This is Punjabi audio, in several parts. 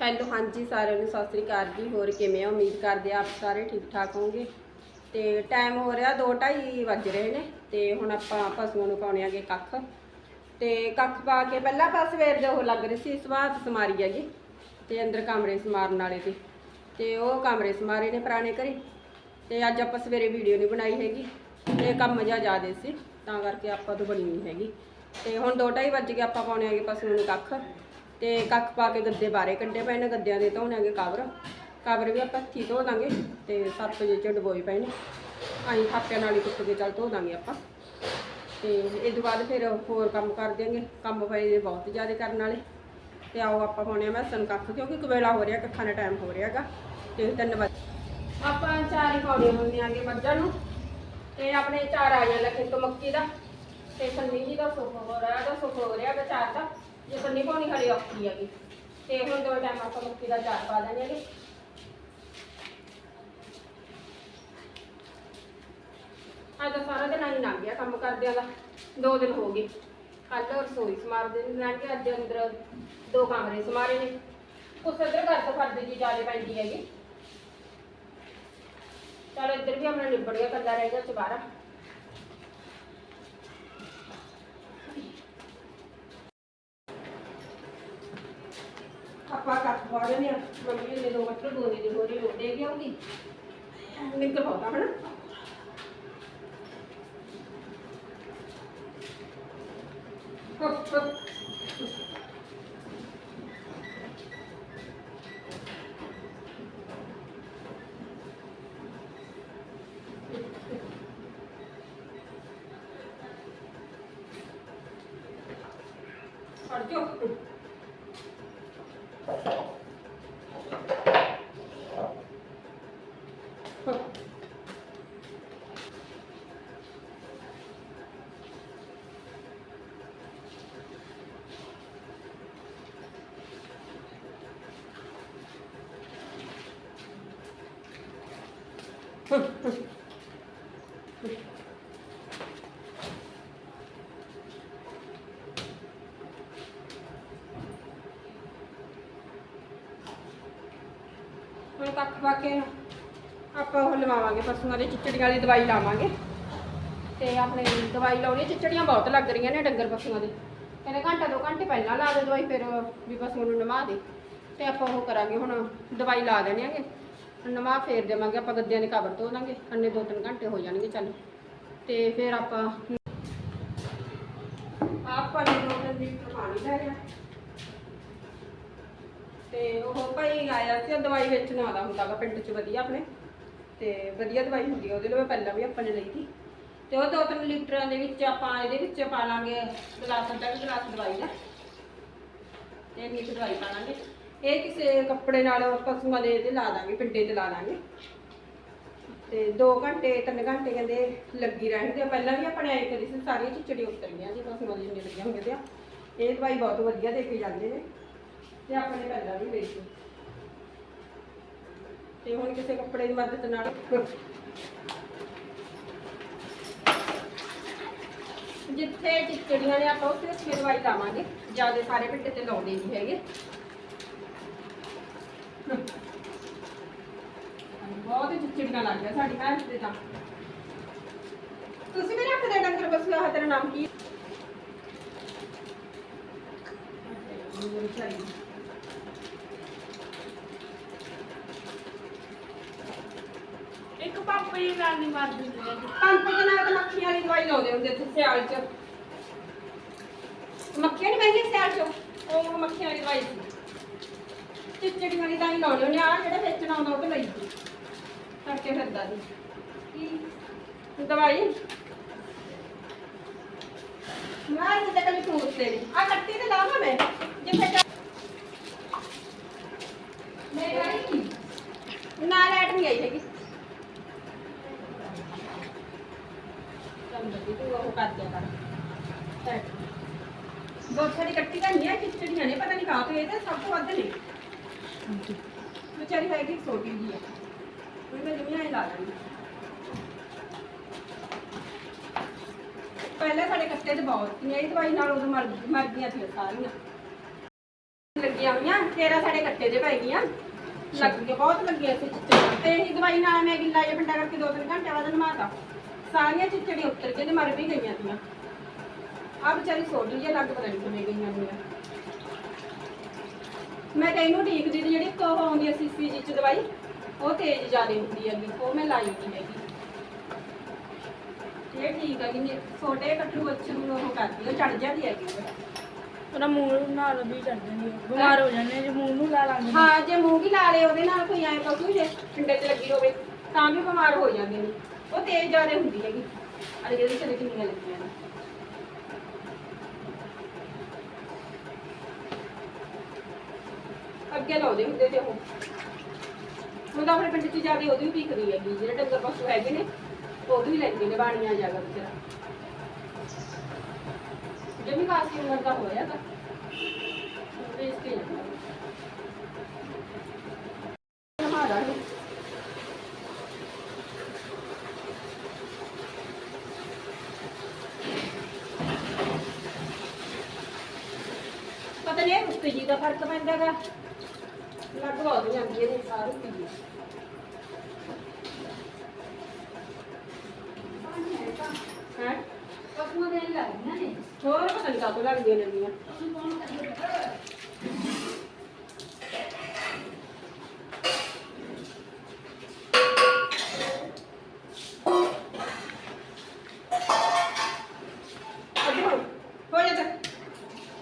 ਹੈਲੋ, ਹਾਂਜੀ ਸਾਰਿਆਂ ਨੂੰ ਸਤਿ ਸ੍ਰੀ ਅਕਾਲ ਜੀ। ਹੋਰ ਕਿਵੇਂ ਆ? ਉਮੀਦ ਕਰਦੇ ਆ ਆਪ ਸਾਰੇ ਠੀਕ ਠਾਕ ਹੋਵੋਗੇ। ਤੇ ਟਾਈਮ ਹੋ ਰਿਹਾ 2:30 ਵੱਜ ਰਹੇ ਨੇ ਤੇ ਹੁਣ ਆਪਾਂ ਪਸ਼ੂਆਂ ਨੂੰ ਪਾਉਣੇ ਆਗੇ ਕੱਖ। ਤੇ ਕੱਖ ਪਾ ਕੇ ਪਹਿਲਾਂ ਆਪਾਂ ਸਵੇਰ ਦੇ ਉਹ ਲੱਗ ਰਹੇ ਸੀ ਸਵਾਤ ਸਮਾਰੀ ਹੈਗੀ। ਤੇ ਅੰਦਰ ਕਮਰੇ ਸਮਾਰਨ ਵਾਲੇ ਤੇ ਤੇ ਉਹ ਕਮਰੇ ਸਮਾਰੇ ਨੇ ਪੁਰਾਣੇ ਘਰੇ। ਤੇ ਅੱਜ ਆਪਾਂ ਸਵੇਰੇ ਵੀਡੀਓ ਨਹੀਂ ਬਣਾਈ ਹੈਗੀ। ਤੇ ਕੰਮ ਜਿਹਾ ਜ਼ਿਆਦੇ ਸੀ, ਤਾਂ ਕਰਕੇ ਆਪਾਂ ਤੋਂ ਬਣੀ ਨਹੀਂ ਹੈਗੀ। ਤੇ ਹੁਣ 2:30 ਵੱਜ ਗਏ, ਆਪਾਂ ਪਾਉਣੇ ਆਗੇ ਪਸ਼ੂਆਂ ਨੂੰ ਕੱਖ। ਤੇ ਕੱਖ ਪਾ ਕੇ ਗੱਦੇ ਬਾਰੇ ਕੱਢੇ ਪਏ ਨੇ, ਗੱਦਿਆਂ ਦੇ ਧੋਣੇ ਆਗੇ ਕਵਰ ਕਵਰ ਵੀ ਆਪਾਂ ਹੱਥੀਂ ਧੋ ਦਾਂਗੇ ਤੇ ਸੱਤ ਵਜੇ ਚ ਡਬੋਏ ਪਏ ਨੇ। ਆਈ ਥਾਪਿਆਂ ਨਾਲ ਹੀ ਕੁੱਟ ਕੇ ਚੱਲ ਧੋ ਦਾਂਗੇ ਆਪਾਂ। ਤੇ ਇਹ ਤੋਂ ਬਾਅਦ ਫਿਰ ਹੋਰ ਕੰਮ ਕਰ ਦਿਆਂਗੇ। ਕੰਮ ਪਏ ਨੇ ਬਹੁਤ ਜ਼ਿਆਦਾ ਕਰਨ ਵਾਲੇ। ਤੇ ਆਓ ਆਪਾਂ ਹੋਣੇ ਆ ਮੈਸਨ ਕੱਖ, ਕਿਉਂਕਿ ਕਵੇਲਾ ਹੋ ਰਿਹਾ, ਕੱਖਾਂ ਦਾ ਟਾਈਮ ਹੋ ਰਿਹਾਗਾ ਤੇ ਧੰਨਵਾਦ। ਆਪਾਂ ਚਾਰ ਹੀ ਪਾਉਣੇ ਹੁੰਦੇ ਆਗੇ ਮੱਝਾਂ ਨੂੰ। ਤੇ ਆਪਣੇ ਚਾਰ ਆ ਗਿਆ ਲੱਖੇ ਤੋਂ ਮੱਕੀ ਦਾ। ਤੇ ਸੰਨੀ ਜੀ ਦਾ ਸੁੱਖ ਹੋ ਰਿਹਾ ਦਾ ਸੁੱਖ ਹੋ ਰਿਹਾ ਦਾ ਚਾਰ ਦਾ। ਜੇ ਸੰਨੀ ਪਾਉਣੀ ਖੜੀ ਔਖੀ ਹੈਗੀ। ਤੇ ਹੁਣ ਦੋ ਟਾਈਮ ਆਪਾਂ ਮੱਕੀ ਦਾ ਚਾਰ ਪਾ ਦੇਣੇ ਹੈਗੇ। ਅੱਜ ਤਾਂ ਸਾਰਾ ਦਿਨ ਆਈ ਲੰਘ ਗਿਆ ਕੰਮ ਕਰਦਿਆਂ ਦਾ। ਦੋ ਦਿਨ ਹੋ ਗਏ। ਕੱਲ ਰਸੋਈ ਸਮਾਰਦੇ ਲੰਘ ਗਿਆ, ਅੱਜ ਅੰਦਰ ਦੋ ਕਮਰੇ ਸਮਾਰੇ ਨੇ। ਉਸ ਇੱਧਰ ਘਰ ਤੋਂ ਫਰਦ ਜੀ ਜਾਲੇ ਪੈਂਦੀ ਹੈਗੀ। ਚਲੋ ਇੱਧਰ ਵੀ ਆਪਣਾ ਨਿਬੜ ਗਿਆ ਕੱਲਾ ਰਹਿ ਗਿਆ ਚੁਬਾਰਾ। ਆਪਾਂ ਕੱਟ ਪਾ ਰਹੇ ਮੰਮੀ ਨੇ ਦੋ ਮਟਰ ਦੋਨੇ ਦੀ ਹੋਰੀ ਰੋ ਦੇ ਗਿਆਉਂਗੀ ਨਿਕਲ ਪਾਉਂਦਾ ਹਨਾ। ਹੁੱਪ, ਹੁੱਪ। ਹੁਣ ਕੱਖ ਪਾ ਆਪਾਂ ਉਹ ਲਵਾਵਾਂਗੇ ਪਸ਼ੂਆਂ ਦੇ ਚਿੱਚੜੀਆਂ ਦੀ ਦਵਾਈ ਲਾਵਾਂਗੇ। ਤੇ ਆਪਣੇ ਦਵਾਈ ਲਾਉਣੀ ਚਿੱਚੜੀਆਂ ਬਹੁਤ ਲੱਗ ਰਹੀਆਂ ਨੇ ਡੰਗਰ ਪਸ਼ੂਆਂ ਦੇ। ਕਹਿੰਦੇ ਘੰਟਾ ਦੋ ਘੰਟੇ ਪਹਿਲਾਂ ਲਾ ਦੇ ਦਵਾਈ, ਫਿਰ ਵੀ ਪਸ਼ੂ ਨੂੰ ਨਵਾ ਦੇ। ਤੇ ਆਪਾਂ ਉਹ ਕਰਾਂਗੇ, ਹੁਣ ਦਵਾਈ ਲਾ ਦੇਣੇ ਆਗੇ ਨਵਾ ਫੇਰ ਦੇਵਾਂਗੇ, ਆਪਾਂ ਗੱਦਿਆਂ ਦੀ ਕਵਰ ਧੋ ਦਾਂਗੇ ਅੰਨੇ ਦੋ ਤਿੰਨ ਘੰਟੇ ਹੋ ਜਾਣਗੇ, ਚੱਲ। ਤੇ ਫਿਰ ਆਪਾਂ ਆਪਾਂ ਨੇ ਦੋ ਤਿੰਨ ਲੀਟਰ ਪਾਣੀ ਲੈ ਗਿਆ। ਤੇ ਉਹ ਭਾਈ ਆਇਆ ਸੀ ਦਵਾਈ ਵੇਚਣ ਆਉਂਦਾ ਹੁੰਦਾ ਵਾ, ਪਿੰਡ 'ਚ ਵਧੀਆ ਆਪਣੇ। ਤੇ ਵਧੀਆ ਦਵਾਈ ਹੁੰਦੀ ਆ, ਉਹਦੇ ਲਈ ਪਹਿਲਾਂ ਵੀ ਆਪਾਂ ਨੇ ਲਈ ਸੀ। ਤੇ ਉਹ ਦੋ ਤਿੰਨ ਲੀਟਰਾਂ ਦੇ ਵਿੱਚ ਆਪਾਂ ਇਹਦੇ ਵਿੱਚ ਪਾ ਲਾਂਗੇ, ਗਲਾਸ ਅੱਧਾ ਕੁ ਗਲਾਸ ਦਵਾਈ ਦਾ। ਤੇ ਇੰਨੀ ਕੁ ਦਵਾਈ ਪਾ ਲਾਂਗੇ। ਇਹ ਕਿਸੇ ਕੱਪੜੇ ਨਾਲ ਪਸ਼ੂਆਂ ਦੇ ਤੇ ਲਾ ਦਾਂਗੇ, ਪਿੰਡੇ ਤੇ ਲਾ ਦਾਂਗੇ। ਤੇ 2 ਘੰਟੇ 3 ਘੰਟੇ ਕਹਿੰਦੇ ਲੱਗੀ ਰਹਿਣਗੇ। ਪਹਿਲਾਂ ਵੀ ਆਪਣੇ ਆਈ ਕਰੀ ਸੀ, ਸਾਰੀਆਂ ਚਿਚੜੀ ਉਤਰ ਗਈਆਂ ਜੀ ਪਸ਼ੂਆਂ ਦੀ ਜਿੰਨੇ ਲੱਗੀਆਂ ਹੋਈਆਂ ਤੇ ਇਹ ਦਵਾਈ ਬਹੁਤ ਵਧੀਆ ਦੇ ਕੇ ਜਾਂਦੇ ਨੇ। ਤੇ ਆਪਾਂ ਪਹਿਲਾਂ ਵੀ ਲਈ ਸੀ। ਤੇ ਹੁਣ ਕਿਸੇ ਕੱਪੜੇ ਦੀ ਮਦਦ ਨਾਲ ਜਿੱਥੇ ਚਿਚੜੀਆਂ ਨੇ ਆਪਾਂ ਉੱਥੇ ਉੱਥੇ ਦਵਾਈ ਲਾਵਾਂਗੇ। ਜ਼ਿਆਦਾ ਸਾਰੇ ਪਿੱਟੇ ਤੇ ਲਾਉਂਦੇ ਨਹੀਂ ਹੈਗੇ। ਬਹੁਤ ਹੀ ਚਿਚੜੀਆਂ ਲੱਗ ਗਿਆ ਸਾਡੀ ਘਰ ਤੇ ਤਾਂ। ਤੁਸੀਂ ਵੀ ਰੱਖਦੇ ਡੰਗਰ ਬਸ ਆਹ ਤੇਰਾ ਨਾਮ ਕੀ? ਇੱਕ ਪਾਪਾ ਜੀ ਨਾਲ ਨਹੀਂ ਮਾਰ ਦਿੰਦੇ ਪੰਪ ਦੇ ਨਾਲ ਤਾਂ ਮੱਖੀਆਂ ਵਾਲੀ ਦਵਾਈ ਲਾਉਂਦੇ ਹੁੰਦੇ ਇੱਥੇ ਸਿਆਲ 'ਚ। ਮੱਖੀਆਂ ਨਹੀਂ ਪੈਂਦੀਆਂ ਸਿਆਲ 'ਚ? ਉਹ ਮੱਖੀਆਂ ਵਾਲੀ ਦਵਾਈ ਸੀ। ਚਿਚੜੀ ਵਾਲੀ ਦਵਾਈ ਲਾਉਂਦੇ ਹੁੰਦੇ ਆ ਜਿਹੜਾ ਵੇਚਣ ਆਉਂਦਾ ਉਹ ਤੇ ਲਈ ਸੀ ਕਰਕੇ ਫਿਰਦਾ ਜੀ ਕੀ? ਦਵਾਈ? ਮੈਂ ਤੇ ਕਲੀ ਟੂਟ ਤੇ ਆ ਕੱਟੀ ਤੇ ਲਾਵਾਂ ਮੈਂ। ਜਿੱਥੇ ਕ- ਵਾਲੀ ਨਾਲ ਐਡ ਨਹੀਂ ਆਈ ਹੈਗੀ। ਬਹੁਤ ਸਾਰੀ ਕੱਟੀ ਤਾਂ ਨਹੀਂ ਹੈ ਖਿਚੜੀਆਂ ਨੇ, ਪਤਾ ਨਹੀਂ ਕਾਹ ਤੋਂ ਇਹ ਤਾਂ ਸਭ ਤੋਂ ਵੱਧ ਨੇ। ਵਿਚਾਰੀ ਹੈਗੀ ਛੋਟੀ ਜੀ ਹੈ। ਉਹ ਮੈਂ ਜਮੀਆਂ ਹੀ ਲਾ ਲੈਣੀ ਪਹਿਲੇ ਸਾਡੇ ਕੱਟੇ ਤੇ ਬਹੁਤ ਸੀ ਇਹ ਦਵਾਈ ਨਾਲ ਉਦੋਂ ਮਰ ਮਰ ਗਈਆਂ ਸੀ ਸਾਰੀਆਂ। ਲੱਗੀਆਂ ਹੋਈਆਂ, ਤੇਰਾ ਸਾਡੇ ਕੱਟੇ ਦੇ ਪੈ ਗਈਆਂ। ਲੱਗ ਬਹੁਤ ਲੱਗੀਆਂ ਸੀ ਚਿੱਚੜੀਆਂ। ਤੇ ਇਹ ਦਵਾਈ ਨਾਲ ਮੈਂ ਗਿੱਲਾ ਜਿਹਾ ਪਿੰਡਾ ਕਰਕੇ ਦੋ ਤਿੰਨ ਘੰਟੇ ਬਾਅਦ ਨਮਾਤਾ ਸਾਰੀਆਂ ਚਿੱਚੜੀਆਂ ਉੱਤਰ ਕੇ ਤੇ ਮਰ ਵੀ ਗਈਆਂ ਸੀਆਂ ਆ ਵਿਚਾਰੀ ਸੋਡੀ ਜੇ ਲੱਗ ਪਤਾ ਨਹੀਂ ਕਿਵੇਂ ਗਈਆਂ ਹੋਈਆਂ। ਮੈਂ ਤੈਨੂੰ ਠੀਕ ਦੀ ਜਿਹੜੀ ਕੋ ਆਉਂਦੀ ਹੈ ਸੀਸੀ ਜੀ ਚ ਦਵਾਈ ਉਹ ਤੇਜ਼ ਜ਼ਿਆਦਾ ਹੁੰਦੀ ਹੈਗੀ ਉਹ ਮੈਂ ਲਾਈ ਨਹੀਂ ਹੈਗੀ। ਇਹ ਠੀਕ ਹੈ ਕਿ ਛੋਟੇ ਕੱਟੂ ਬੱਚੇ ਨੂੰ ਉਹ ਕਰਦੀ ਉਹ ਚੜ ਜਾਂਦੀ ਹੈਗੀ ਉਹ। ਉਹਦਾ ਮੂੰਹ ਨਾਲ ਵੀ ਚੜ ਜਾਂਦੀ ਹੈ ਬਿਮਾਰ ਹੋ? ਜਾਂਦੇ ਆ ਜੇ ਮੂੰਹ ਨੂੰ ਲਾ ਲਾਂਗੇ ਹਾਂ ਜੇ ਮੂੰਗੀ ਲਾ ਲੇ ਉਹਦੇ ਨਾਲ ਕੋਈ ਐਂ ਪਸ਼ੂ ਜੇ ਠੰਡੇ ਤੇ ਲੱਗੀ ਹੋਵੇ ਤਾਂ ਵੀ ਬਿਮਾਰ ਹੋ ਜਾਂਦੇ ਨੇ। ਉਹ ਤੇਜ਼ ਜ਼ਿਆਦਾ ਹੁੰਦੀ ਹੈਗੀ। ਅਰੇ ਜਿਹੜੀ ਚਲੇ ਕਿੰਨੀਆਂ ਲੱਗੀਆਂ ਨੇ। ਅੱਗੇ ਲਾਉਂਦੇ ਹੁੰਦੇ ਤੇ ਉਹ। ਹੁਣ ਤਾਂ ਆਪਣੇ ਪਿੰਡ 'ਚ ਜਾ ਕੇ ਉਹਦੀ ਵੀ ਵਿਕਦੀ ਹੈਗੀ, ਜਿਹੜੇ ਡੰਗਰ ਪਸ਼ੂ ਹੈਗੇ ਨੇ ਉਹਦੀ ਵੀ ਲੈਂਦੇ ਨੇ ਬਾਣੀਆਂ ਜਾਗਾ ਵਿਚਾਰਾ। ਜਮੀ ਕਾਸੀ ਉਮਰ ਦਾ ਹੋਇਆ ਤਾਂ ਉਹਦੇ ਕੇ ਜਾਂਦਾ ਪਤਾ ਨਹੀਂ ਇਹ ਰੁੱਤੇ ਜੀ ਦਾ ਫ਼ਰਕ ਪੈਂਦਾ ਲੱਗ ਬਹੁਤ ਜਾਂਦੀ ਇਹਦੇ ਸਾਰੇ ਪੀਜੀ ਹੈ? ਪਸ਼ੂਆਂ ਦੇ ਲੱਗਦੀਆਂ ਨੇ। ਹੋਰ ਪਤਾ ਨਹੀਂ ਕਾਹਤੋਂ ਲੱਗਦੀਆਂ ਨੇ ਦੀਆਂ ਅੱਗੇ ਹੋ ਹੋ ਜਾ ਤੇ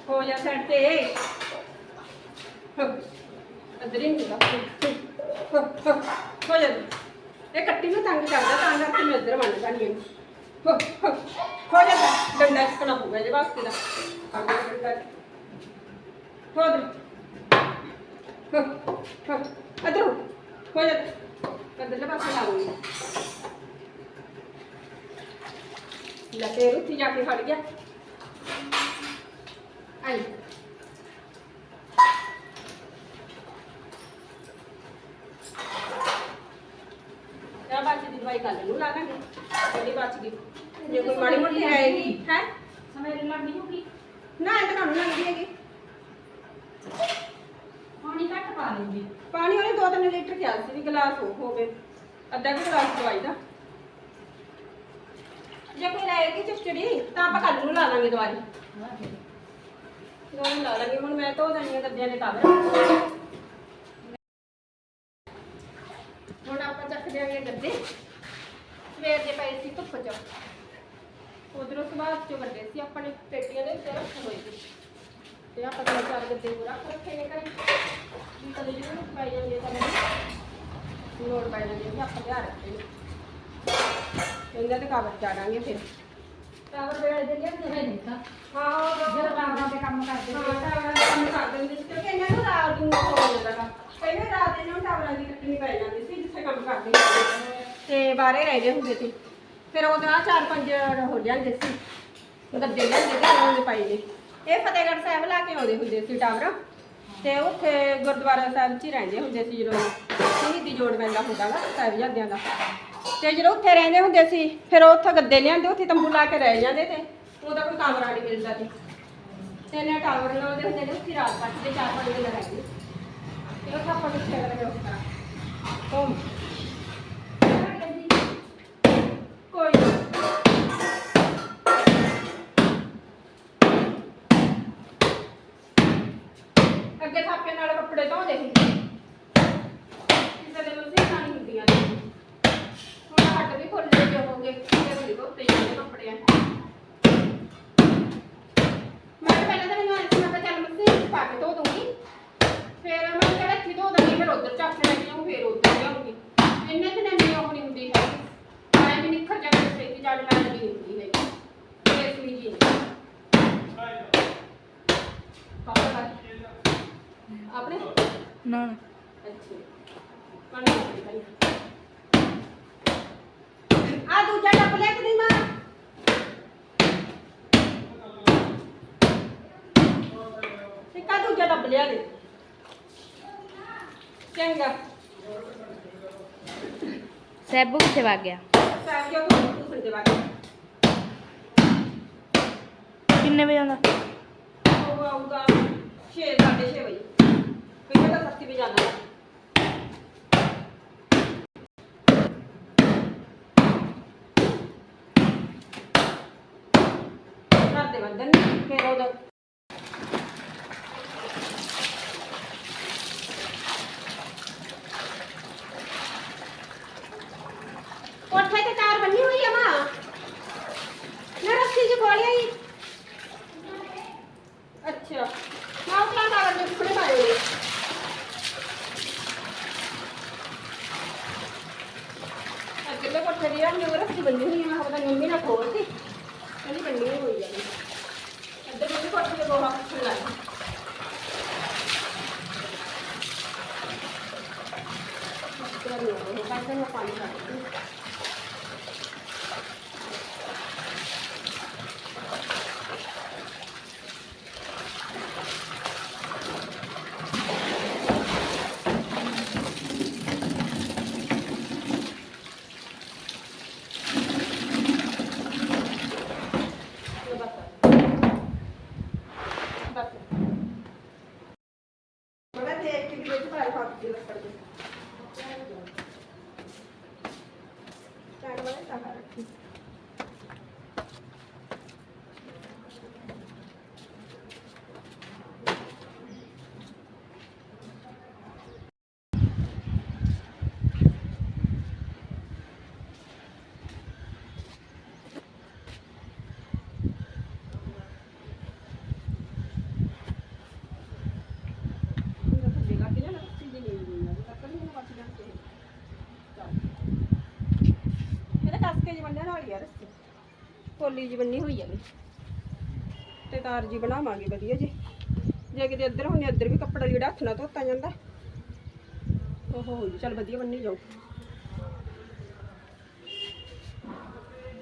ਹੋ ਜਾ ਸੈੱਟ ਤੇ ਅਦਰ ਹੀ ਨਹੀਂ ਦਾ ਹੋ ਜਾ ਇਹ ਕੱਟੀ ਨੂੰ ਤੰਗ ਕਰਦਾ ਤਾਂ ਕਰਕੇ ਮੈਂ ਇੱਧਰ ਮੰਨ ਜਾਣੀ ਹੈ ਹੋ ਹੋ ਹੋ ਜਾ ਤੇ, ਡੰਡਾ ਚੁੱਕਣਾ ਪਊਗਾ ਜੇ ਵਾਸਤੇ ਦਾ ਅੱਗੇ ਡੰਡਾ ਹੋ ਦੇ ਹੋ ਹੋ ਅਦਰ ਹੋ ਹੋ ਜਾ ਕੰਦਰ ਪਾਸੇ ਲਾਉਂਗੀ ਲੈ ਫੇਰ ਉੱਥੇ ਜਾ ਕੇ ਫੜ ਗਿਆ। ਆਈ ਤੇ ਬਾਕੀ ਦੀ ਦਵਾਈ ਕੱਲ ਨੂੰ ਲਾ ਦਾਂਗੇ ਜਿਹੜੀ ਬਚ ਗਈ ਜੇ ਕੋਈ ਮਾੜੀ ਮੋਟੀ ਆਏਗੀ ਹੈ ਸਮੇਂ ਲੱਗਣੀ ਹੋਗੀ ਨਾ ਇਹ ਤਾਂ ਤੁਹਾਨੂੰ ਲੱਗਦੀ ਹੈਗੀ ਪਾਣੀ ਘੱਟ ਪਾ ਪਾਣੀ ਉਹਨੇ 2-3 ਲੀਟਰ ਕਿਹਾ ਸੀ ਵੀ ਗਲਾਸ ਹੋ ਹੋਵੇ। ਅੱਧਾ ਕੁ ਗਲਾਸ ਦਵਾਈ ਦਾ। ਜੇ ਕੋਈ ਲਾਏਗੀ ਚਿਚੜੀ ਤਾਂ ਆਪਾਂ ਕੱਲ ਨੂੰ ਲਾ ਲਾਂਗੇ ਦਵਾਈ। ਦਵਾਈ ਲਾ ਲਾਂਗੇ, ਹੁਣ ਮੈਂ ਧੋ ਦੇਣੀ ਆ ਗੱਦਿਆਂ ਦੇ ਕਾਗਜ਼ ਹੁਣ ਆਪਾਂ ਚੱਕ ਦਿਆਂਗੇ ਗੱਦੇ। ਸਵੇਰ ਦੇ ਪਏ ਸੀ ਧੁੱਪ ਚ। ਉਧਰੋਂ ਸਵਾਦ ਚੋਂ ਵੱਡੇ ਸੀ, ਆਪਣੇ ਪੇਟੀਆਂ ਦੇ ਉੱਤੇ ਰੱਖੇ ਹੋਏ ਸੀ। ਤੇ ਆਪਾਂ ਤਿੰਨ ਚਾਰ ਗੱਦੇ ਹੋਰ ਰੱਖੇ ਨੇ ਘਰੇ। ਵੀ ਕਦੇ ਜਿਹਨੂੰ ਪਾਈ ਜਾਂਦੀ ਹੈ ਤਾਂ ਲੋੜ ਪੈ ਜਾਂਦੀ ਹੈ ਆਪਾਂ ਧਿਆਨ ਰੱਖੇ ਇਹਨਾਂ ਤੇ ਕਾਬਰ ਚਾੜਾਂਗੇ ਫਿਰ ਕਾਬਰ ਵੇਲੇ ਦੇ ਲਿਆਂਦੇ ਨਹੀਂ ਤਾਂ ਹਾਂ ਉਹ ਰਾਤਾਂ ਤੇ ਕੰਮ ਕਰਦੇ ਹਾਂ ਟਾਵਰਾਂ ਦਾ ਕੰਮ ਕਰ ਦਿੰਦੇ ਸੀ ਕਿਉਂਕਿ ਇਹਨਾਂ ਨੂੰ ਰਾਤ ਨੂੰ ਹੋ ਜਾਂਦਾ ਗਾ ਪਹਿਲੇ ਰਾਤ ਇਹਨਾਂ ਨੂੰ ਟਾਵਰਾਂ ਦੀ ਕੱਟਣੀ ਪੈ ਜਾਂਦੀ ਸੀ ਜਿੱਥੇ ਕੰਮ ਕਰਦੇ ਤੇ ਬਾਹਰੇ ਰਹਿੰਦੇ ਹੁੰਦੇ ਸੀ। ਫਿਰ ਉਹਦੇ ਆ ਚਾਰ ਪੰਜ ਹੋ ਜਾਂਦੇ ਸੀ। ਗੱਦੇ ਲੈਂਦੇ ਤੇ ਉਹਨਾਂ ਦੇ ਪਾਈ ਨੇ ਇਹ ਫਤਿਹਗੜ੍ਹ ਸਾਹਿਬ ਲਾ ਕੇ ਆਉਂਦੇ ਹੁੰਦੇ ਸੀ ਟਾਵਰਾਂ ਤੇ ਉੱਥੇ ਗੁਰਦੁਆਰਾ ਸਾਹਿਬ 'ਚ ਹੀ ਰਹਿੰਦੇ ਹੁੰਦੇ ਸੀ ਜਦੋਂ ਸ਼ਹੀਦੀ ਜੋੜ ਪੈਂਦਾ ਹੁੰਦਾ ਵਾ ਸਾਹਿਬਜ਼ਾਦਿਆਂ ਦਾ। ਤੇ ਜਦੋਂ ਉੱਥੇ ਰਹਿੰਦੇ ਹੁੰਦੇ ਸੀ, ਫਿਰ ਉੱਥੇ ਗੱਦੇ ਲਿਆਂਦੇ, ਉੱਥੇ ਤੰਬੂ ਲਾ ਕੇ ਰਹਿ ਜਾਂਦੇ ਤੇ ਉਹਦਾ ਕੋਈ ਕਮਰਾ ਨਹੀਂ ਮਿਲਦਾ ਸੀ। ਤੇ ਨੇ ਟਾਵਰ ਲਾਉਂਦੇ ਹੁੰਦੇ ਨੇ, ਉੱਥੇ ਰਾਤ ਕੱਟਦੇ ਚਾਰ ਪੰਜ ਦਿਨ ਰਹਿੰਦੇ। ਤੇ ਉਹ ਆਪਾਂ ਨੂੰ ਛੇੜ ਕੇ ਉੱਠਾ ਹੋਮ ਅੱਗੇ ਥਾਪੇ ਨਾਲ ਕੱਪੜੇ ਧੋਦੇ ਹੁੰਦੇ ਕਿਸੇ ਦੇ ਮਸੀਂ ਖਾਣੀ ਹੁੰਦੀਆਂ ਨੇ। ਹੁਣ ਹੱਟ ਵੀ ਖੁੱਲ ਜੇ ਹੋਗੇ ਤੇ ਬੜੀ ਧੋਤੇ ਜਾਂਦੇ ਕੱਪੜੇ। ਆ ਮੈਂ ਤਾਂ ਪਹਿਲਾਂ ਤਾਂ ਮੈਨੂੰ ਐਂ ਸੀ, ਮੈਂ ਕਿਹਾ ਚੱਲ ਮਸੀਂ ਪਾ ਕੇ ਧੋ ਦੂੰਗੀ। ਫਿਰ ਮੈਂ ਕਿਹਾ ਇੱਥੇ ਧੋ ਦਾਂਗੀ, ਫਿਰ ਉਧਰ ਚੱਕ ਕੇ ਲੈ ਜਾਊਂ ਫਿਰ ਉਧਰ ਲਿਆਉਂਗੀ। ਇੰਨੇ ਦਿਨ ਇੰਨੀ ਉਹ ਨਹੀਂ ਹੁੰਦੀ ਹੈ ਮੈਂ ਵੀ ਨਿੱਖਰ ਜਾ ਕੇ ਸੇਤੀ ਜੜ ਮੈਂ ਨਹੀਂ ਹੁੰਦੀ ਹੈ ਇਹ ਸੁਣੀ ਜੀ ਪਾਪਾ ਕਰ ਆਪਣੇ ਨਾ ਅੱਛਾ ਪਾਣੀ ਪੀ ਆ ਦੂਜਾ ਡੱਬ ਲੈ ਕੇ ਦੀ ਮਾਂ। ਇੱਕ ਆ ਦੂਜਾ ਡੱਬ ਲਿਆ ਦੇ। ਚੰਗਾ। ਸੈਬੂ ਕਿੱਥੇ ਵਗ ਗਿਆ? ਤੂੰ ਦੇ ਕਿੰਨੇ ਵਜੇ ਆਉਂਦਾ? ਉਹ ਆਊਗਾ 6 6:30 ਵਜੇ। पीछे तक सस्ती ਦੇ ਬੰਦਨ ਫਿਰ ਉਹਦਾ ਕਰਨੀ ਉਹ ਕਹਿੰਦਾ ਮੈਂ ਪਾਣੀ ਪਾ ਦਿੱਤੀ ਇਹ ਬਸ ਬਸ ਬੜਾ ਦੇਖ ਕੇ ਵੀ ਵਿੱਚ ਭਾਰ ਫੱਕ ਦੀ ਲੱਕੜ ਦੇ ਚਾੜ ਵਾਲਾ ਤਾਂ ਰੱਖੀ ਮੇਰਾ ਥੱਲੇ ਲੱਗ ਗਿਆ ਨਾ ਰੱਸੀ ਜਿਹੀ ਨਹੀਂ ਹੋਈ ਨਾ ਤੱਕ ਨਹੀਂ ਮੈਨੂੰ ਬਚ ਜਾਣ ਤੇ ਚੱਲ ਇਹਦਾ ਕੱਸ ਕੇ ਜੀ ਬੰਨਣ ਵਾਲੀ ਆ ਰੱਸੀ ਕੋਲੀ ਜੀ ਬੰਨੀ ਹੋਈ ਆ ਵੀ। ਤੇ ਤਾਰ ਜੀ ਬਣਾਵਾਂਗੇ ਵਧੀਆ ਜੀ। ਜੇ ਕਿਤੇ ਇੱਧਰ ਹੁੰਨੇ ਇੱਧਰ ਵੀ ਕੱਪੜਾ ਜਿਹੜਾ ਹੱਥ ਨਾਲ ਧੋਤਾ ਜਾਂਦਾ। ਓਹੋ ਜੀ ਚੱਲ ਵਧੀਆ ਬੰਨੀ ਜਾਓ।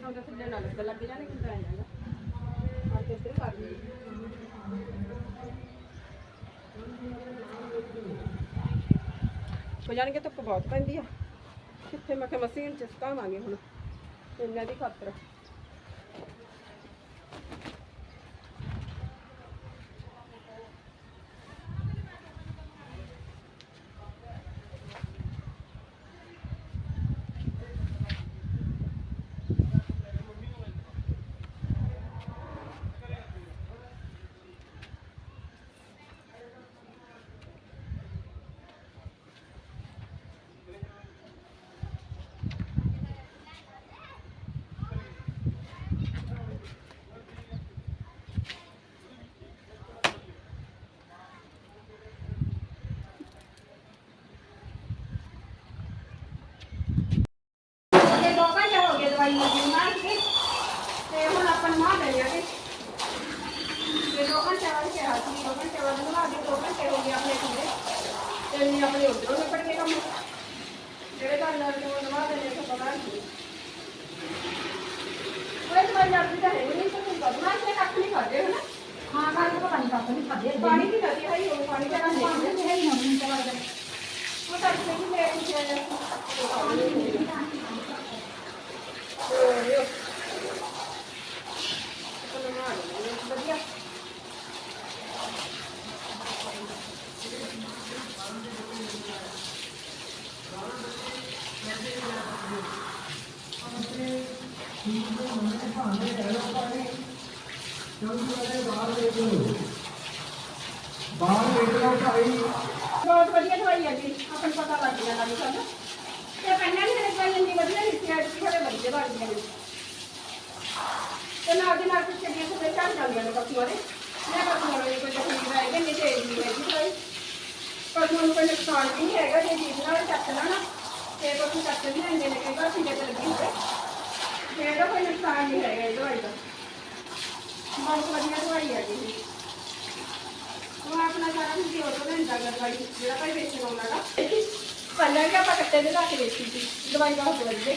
ਉਹਦਾ ਥੱਲੇ ਨਾਲ ਲੱਗ ਜਾਣੇ ਕਿੰਦਾ ਆ ਜਾਂਦਾ ਆ ਕੇ ਇੱਧਰ ਕਰ ਲਈ। ਹੋ ਜਾਣਗੇ ਧੁੱਪ ਬਹੁਤ ਪੈਂਦੀ ਆ। ਕਿੱਥੇ ਮੈਂ ਕਿਹਾ ਮਸ਼ੀਨ ਚ ਸੁਕਾਵਾਂਗੇ ਹੁਣ। ਇਹਨਾਂ ਦੀ ਖਾਤਰ ਇਹ ਦੋ ਘੰਟੇ ਹੋ ਗਏ ਦਵਾਈ ਲੱਗੀ ਮਾਰ ਕੇ ਤੇ ਹੁਣ ਆਪਾਂ ਨੂੰ ਲੈ ਜਾਗੇ ਤੇ ਦੋ ਘੰਟੇ ਬਾਅਦ ਕਿਹਾ ਸੀ ਦੋ ਘੰਟੇ ਬਾਅਦ ਨਵਾ ਦੇ ਦੋ ਘੰਟੇ ਹੋ ਗਏ ਆਪਣੇ ਕੋਲੇ ਤੇ ਨਹੀਂ ਆਪਣੇ ਉਧਰੋਂ ਨਿਪਟ ਕੇ ਕੰਮ। ਜਿਹੜੇ ਘਰ ਨਾਲ ਨੂੰ ਨਵਾ ਦੇ ਨੇ ਤਾਂ ਪਤਾ ਨਹੀਂ। ਉਹ ਦਵਾਈ ਆਪਣੀ ਤਾਂ ਹੈ ਨਹੀਂ ਤਾਂ ਤੂੰ ਬਦਮਾਸ਼ ਨੇ ਕੱਖ ਨਹੀਂ ਖਾਦੇ ਹਨਾ? ਹਾਂ ਕੱਲ ਤੋਂ ਪਾਣੀ ਕੱਪ ਨਹੀਂ ਖਾਦੇ ਪਾਣੀ ਦੀ ਨਦੀ ਹੈ ਉਹ ਪਾਣੀ ਦਾ ਨਹੀਂ ਤੇ ਹੈ ਹੀ। ਨਾ ਮੈਨੂੰ ਤਾਂ ਲੱਗਦਾ। ਉਹ ਤਾਂ ਸਹੀ ਮੈਂ ਕੁਝ ਆ ਜਾ ਵਧੀਆ ਬਾਹਰ ਨਿਕਲੋ ਭਾਈ ਬਹੁਤ ਵਧੀਆ ਦਵਾਈ ਹੈ ਜੀ ਆਪਾਂ ਨੂੰ ਪਤਾ ਲੱਗ ਜਾਂਦਾ ਨਹੀਂ ਸਾਨੂੰ ਤੇ ਪਹਿਲਾਂ ਵੀ ਮੇਰੇ ਦਵਾਈ ਇੰਨੀ ਵਧੀਆ ਦਿੱਤੀ ਹੈ ਕਿ ਬੜੇ ਵਧੀਆ ਲੱਗਦੀਆਂ ਨੇ ਤੇ ਨਾਲ ਦੇ ਨਾਲ ਕੁਝ ਚੰਗੀਆਂ ਸੁਣੇ ਚੱਲ ਜਾਂਦੀਆਂ ਨੇ ਪਸ਼ੂਆਂ ਦੇ ਮੈਂ ਪਸ਼ੂਆਂ ਨੂੰ ਕੋਈ ਤਕਲੀਫ ਹੈ ਕਿ ਨਹੀਂ ਤੇ ਨਹੀਂ ਹੈ ਜੀ ਪਸ਼ੂਆਂ ਨੂੰ ਕੋਈ ਨੁਕਸਾਨ ਵੀ ਨਹੀਂ ਹੈਗਾ ਜੇ ਜੀਭ ਨਾਲ ਚੱਕ ਲੈਣਾ ਤੇ ਪਸ਼ੂ ਚੱਕ ਵੀ ਲੈਂਦੇ ਨੇ ਕਈ ਵਾਰ ਸਿੰਗੇ ਤੇ ਲੱਗੀ ਹੋਵੇ ਤੇ ਕੋਈ ਨੁਕਸਾਨ ਨਹੀਂ ਹੈਗਾ ਇਹ ਦਵਾਈ ਦਾ ਬਹੁਤ ਵਧੀਆ ਦਵਾਈ ਹੈ ਜੀ ਉਹ ਆਪਣਾ ਸਾਰਾ ਕੁਝ ਹੀ ਉਹ ਲੈਂਦਾ ਗਾ ਦਵਾਈ ਜਿਹੜਾ ਭਾਈ ਵੇਚਣ ਆਉਂਦਾ ਗਾ। ਪਹਿਲਾਂ ਵੀ ਆਪਾਂ ਕੱਟੇ ਦੇ ਲਾ ਕੇ ਵੇਚੀ ਸੀ ਦਵਾਈ ਬਹੁਤ ਵਧੀਆ ਹੈ